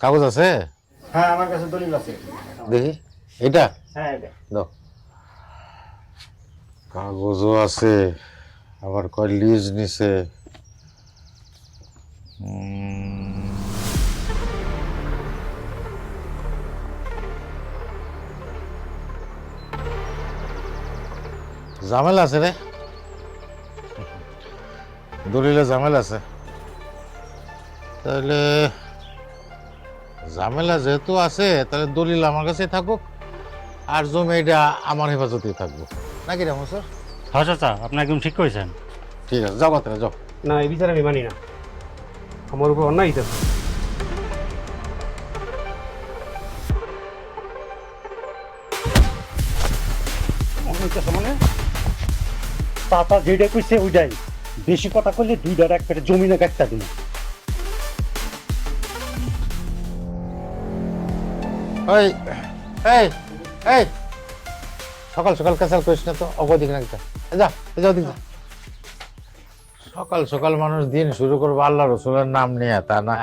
কাগজ আছে? হ্যাঁ আমার কাছে দলিল আছে। দেখি। এটা হ্যাঁ এটা। দাও। কাগজও আছে আবার কয় লিজ নিছে? ঝামেলা আছে রে। দলিলে ঝামেলা আছে। তাহলে ঝামেলা যেহেতু আছে তাহলে দলিল আমার কাছে থাকুক আর জমি এটা আমার হেফাজতেই থাকব। নাকি রামু স্যার হ্যাঁ চাচা আপনি একদম ঠিক করেছেন ঠিক আছে যাও মাত্রা যাও। না এই বিচার আমি মানি না। আমার উপর অন্যায় হইতেছে। মানে চাচা যেটা কইছে ওইটাই। বেশি কথা কইলে দুইটার এক পেটে জমি না কাটতা দিন। এই এই এই। সকাল সকাল কাঁচাল করিস না তো অবদিক না যা। সকাল সকাল মানুষ দিন শুরু করব আল্লাহ রসুলের নাম নিয়ে, তা না?